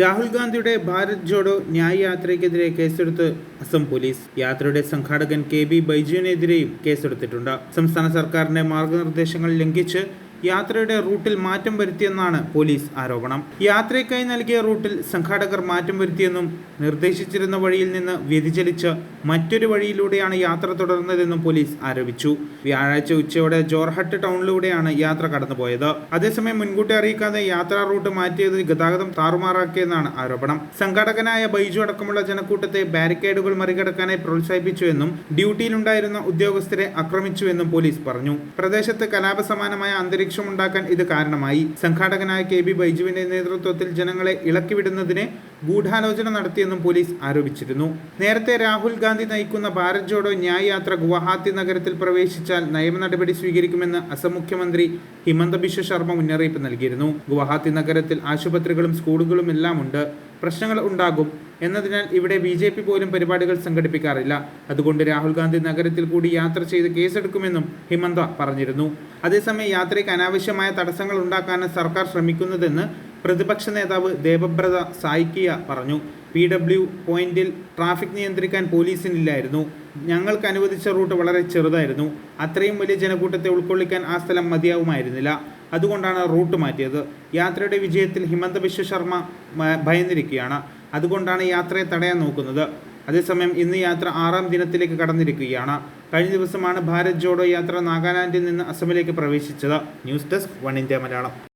രാഹുൽ ഗാന്ധിയുടെ ഭാരത് ജോഡോ ന്യായ യാത്രയ്ക്കെതിരെ കേസെടുത്ത് അസം പോലീസ്. യാത്രയുടെ സംഘാടകൻ കെ ബി ബൈജുവിനെതിരെയും കേസെടുത്തിട്ടുണ്ട്. സംസ്ഥാന സർക്കാരിന്റെ മാർഗനിർദ്ദേശങ്ങൾ ലംഘിച്ച് യാത്രയുടെ റൂട്ടിൽ മാറ്റം വരുത്തിയെന്നാണ് പോലീസ് ആരോപണം. യാത്രയ്ക്കായി നൽകിയ റൂട്ടിൽ സംഘാടകർ മാറ്റം വരുത്തിയെന്നും നിർദ്ദേശിച്ചിരുന്ന വഴിയിൽ നിന്ന് വ്യതിചലിച്ച് മറ്റൊരു വഴിയിലൂടെയാണ് യാത്ര തുടർന്നതെന്നും പോലീസ് ആരോപിച്ചു. വ്യാഴാഴ്ച ഉച്ചയോടെ ജോർഹട്ട് ടൗണിലൂടെയാണ് യാത്ര കടന്നുപോയത്. അതേസമയം മുൻകൂട്ടി അറിയിക്കാതെ യാത്രാ റൂട്ട് മാറ്റിയത് ഗതാഗതം താറുമാറാക്കിയെന്നാണ് ആരോപണം. സംഘാടകനായ ബൈജു അടക്കമുള്ള ജനക്കൂട്ടത്തെ ബാരിക്കേഡുകൾ മറികടക്കാനായി പ്രോത്സാഹിപ്പിച്ചുവെന്നും ഡ്യൂട്ടിയിലുണ്ടായിരുന്ന ഉദ്യോഗസ്ഥരെ ആക്രമിച്ചുവെന്നും പോലീസ് പറഞ്ഞു. പ്രദേശത്ത് കലാപസമാനമായ അന്തരീക്ഷമുണ്ടാക്കാൻ ഇത് കാരണമായി. സംഘാടകനായ കെ ബി ബൈജുവിന്റെ നേതൃത്വത്തിൽ ജനങ്ങളെ ഇളക്കിവിടുന്നതിന് ഗൂഢാലോചന നടത്തിയെന്നും പോലീസ് ആരോപിച്ചിരുന്നു. നേരത്തെ രാഹുൽ ഗാന്ധി നയിക്കുന്ന ഭാരത് ജോഡോ ന്യായ് യാത്ര ഗുവാഹത്തി നഗരത്തിൽ പ്രവേശിച്ചാൽ നിയമ നടപടി സ്വീകരിക്കുമെന്ന് അസം മുഖ്യമന്ത്രി ഹിമന്ത ബിശ്വ ശർമ്മ മുന്നറിയിപ്പ് നൽകിയിരുന്നു. ഗുവാഹത്തി നഗരത്തിൽ ആശുപത്രികളും സ്കൂളുകളും എല്ലാം ഉണ്ട് പ്രശ്നങ്ങൾ ഉണ്ടാകും. എന്നതിനാൽ ഇവിടെ ബി ജെ പി പോലും പരിപാടികൾ സംഘടിപ്പിക്കാറില്ല. അതുകൊണ്ട് രാഹുൽ ഗാന്ധി നഗരത്തിൽ കൂടി യാത്ര ചെയ്ത് കേസെടുക്കുമെന്നും ഹിമന്ത പറഞ്ഞിരുന്നു. അതേസമയം യാത്രയ്ക്ക് അനാവശ്യമായ തടസ്സങ്ങൾ ഉണ്ടാക്കാനാണ് സർക്കാർ ശ്രമിക്കുന്നതെന്ന് പ്രതിപക്ഷ നേതാവ് ദേവബ്രത സായിക്കിയ പറഞ്ഞു. പി ഡബ്ല്യു പോയിന്റിൽ ട്രാഫിക് നിയന്ത്രിക്കാൻ പോലീസിനില്ലായിരുന്നു. ഞങ്ങൾക്ക് അനുവദിച്ച റൂട്ട് വളരെ ചെറുതായിരുന്നു. അത്രയും വലിയ ജനക്കൂട്ടത്തെ ഉൾക്കൊള്ളിക്കാൻ ആ സ്ഥലം മതിയാവുമായിരുന്നില്ല. അതുകൊണ്ടാണ് റൂട്ട് മാറ്റിയത്. യാത്രയുടെ വിജയത്തിൽ ഹിമന്ത ബിശ്വ ശർമ്മ ഭയന്നിരിക്കുകയാണ്. അതുകൊണ്ടാണ് യാത്രയെ തടയാൻ നോക്കുന്നത്. അതേസമയം ഇന്ന് യാത്ര ആറാം ദിനത്തിലേക്ക് കടന്നിരിക്കുകയാണ്. കഴിഞ്ഞ ദിവസമാണ് ഭാരത് ജോഡോ യാത്ര നാഗാലാൻഡിൽ നിന്ന് അസമിലേക്ക് പ്രവേശിച്ചത്. News desk one India Malayalam.